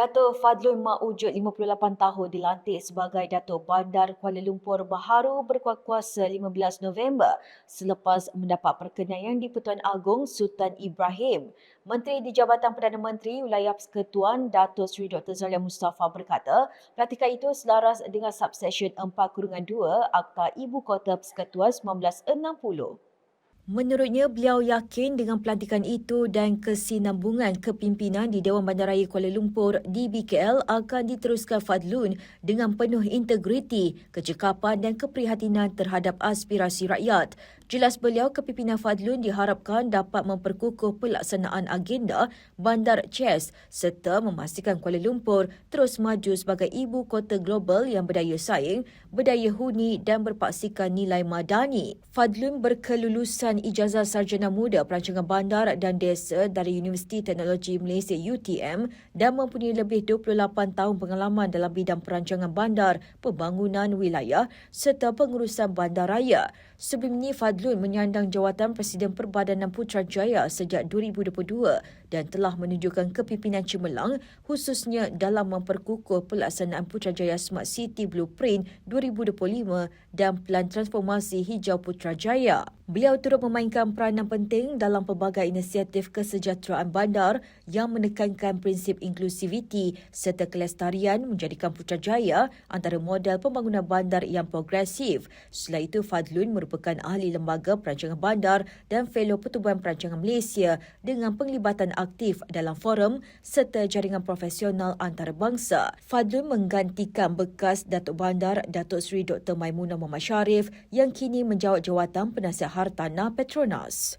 Dato Fadlun Maujud 58 tahun dilantik sebagai Dato Bandar Kuala Lumpur baharu berkuasa 15 November selepas mendapat perkenaan di Pertuan Agong Sultan Ibrahim. Menteri di Jabatan Perdana Menteri Wilayah Persekutuan Dato Seri Dr. Zalia Mustafa berkata, perhatikan itu selaras dengan subsection 4 kurungan 2 Akta Ibu Kota Persekutuan 1960. Menurutnya, beliau yakin dengan pelantikan itu dan kesinambungan kepimpinan di Dewan Bandaraya Kuala Lumpur DBKL akan diteruskan Fadlun dengan penuh integriti, kecekapan dan keprihatinan terhadap aspirasi rakyat. Jelas beliau, kepimpinan Fadlun diharapkan dapat memperkukuh pelaksanaan agenda Bandar CHES serta memastikan Kuala Lumpur terus maju sebagai ibu kota global yang berdaya saing, berdaya huni dan berpaksikan nilai madani. Fadlun berkelulusan ijazah sarjana muda perancangan bandar dan desa dari Universiti Teknologi Malaysia UTM dan mempunyai lebih 28 tahun pengalaman dalam bidang perancangan bandar, pembangunan wilayah serta pengurusan bandaraya. Sebelum ini, Fadlun menyandang jawatan Presiden Perbadanan Putrajaya sejak 2022 dan telah menunjukkan kepimpinan cemerlang khususnya dalam memperkukuh pelaksanaan Putrajaya Smart City Blueprint 2025 dan Pelan Transformasi Hijau Putrajaya. Beliau turut memainkan peranan penting dalam pelbagai inisiatif kesejahteraan bandar yang menekankan prinsip inklusiviti serta kelestarian menjadikan Putrajaya antara model pembangunan bandar yang progresif. Selain itu, Fadlun merupakan ahli lembaga perancangan bandar dan fellow Pertubuhan Perancangan Malaysia dengan penglibatan aktif dalam forum serta jaringan profesional antarabangsa. Fadlun menggantikan bekas Datuk Bandar Datuk Seri Dr. Maimunah Muhammad Sharif yang kini menjawat jawatan penasihat Hartana Petronas.